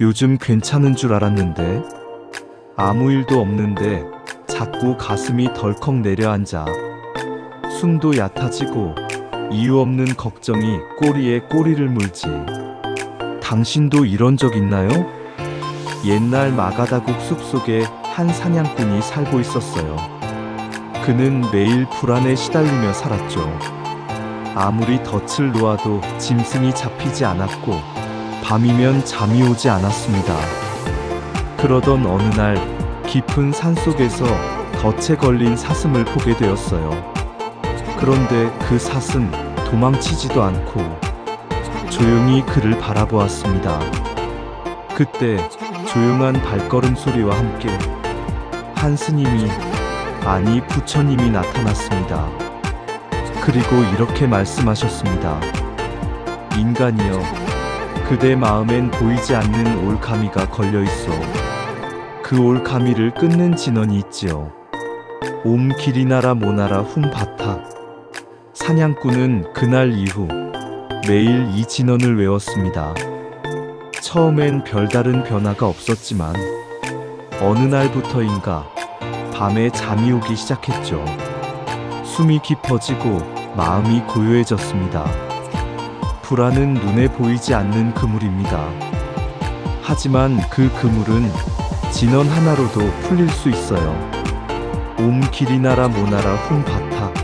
요즘 괜찮은 줄 알았는데 아무 일도 없는데 자꾸 가슴이 덜컥 내려앉아 숨도 얕아지고 이유 없는 걱정이 꼬리에 꼬리를 물지. 당신도 이런 적 있나요? 옛날 마가다국 숲속에 한 사냥꾼이 살고 있었어요. 그는 매일 불안에 시달리며 살았죠. 아무리 덫을 놓아도 짐승이 잡히지 않았고 밤이면 잠이 오지 않았습니다. 그러던 어느 날 깊은 산 속에서 덫에 걸린 사슴을 보게 되었어요. 그런데 그 사슴 도망치지도 않고 조용히 그를 바라보았습니다. 그때 조용한 발걸음 소리와 함께 한 스님이 아니 부처님이 나타났습니다. 그리고 이렇게 말씀하셨습니다. 인간이여, 그대 마음엔 보이지 않는 올가미가 걸려 있어. 그 올가미를 끊는 진원이 있지요. 옴 기리나라 모나라 훔바타. 사냥꾼은 그날 이후 매일 이 진원을 외웠습니다. 처음엔 별다른 변화가 없었지만 어느 날부터인가 밤에 잠이 오기 시작했죠. 숨이 깊어지고 마음이 고요해졌습니다. 불안은 눈에 보이지 않는 그물입니다. 하지만 그 그물은 진원 하나로도 풀릴 수 있어요. 옴 기리나라 모나라 훔바타.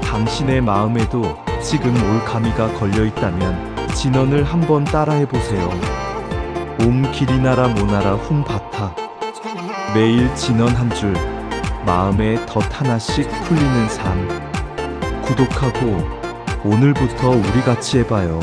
당신의 마음에도 지금 올가미가 걸려 있다면 진원을 한번 따라해 보세요. 옴 기리나라 모나라 훔바타. 매일 진원 한 줄, 마음에 덫 하나씩 풀리는 삶. 구독하고 오늘부터 우리 같이 해봐요.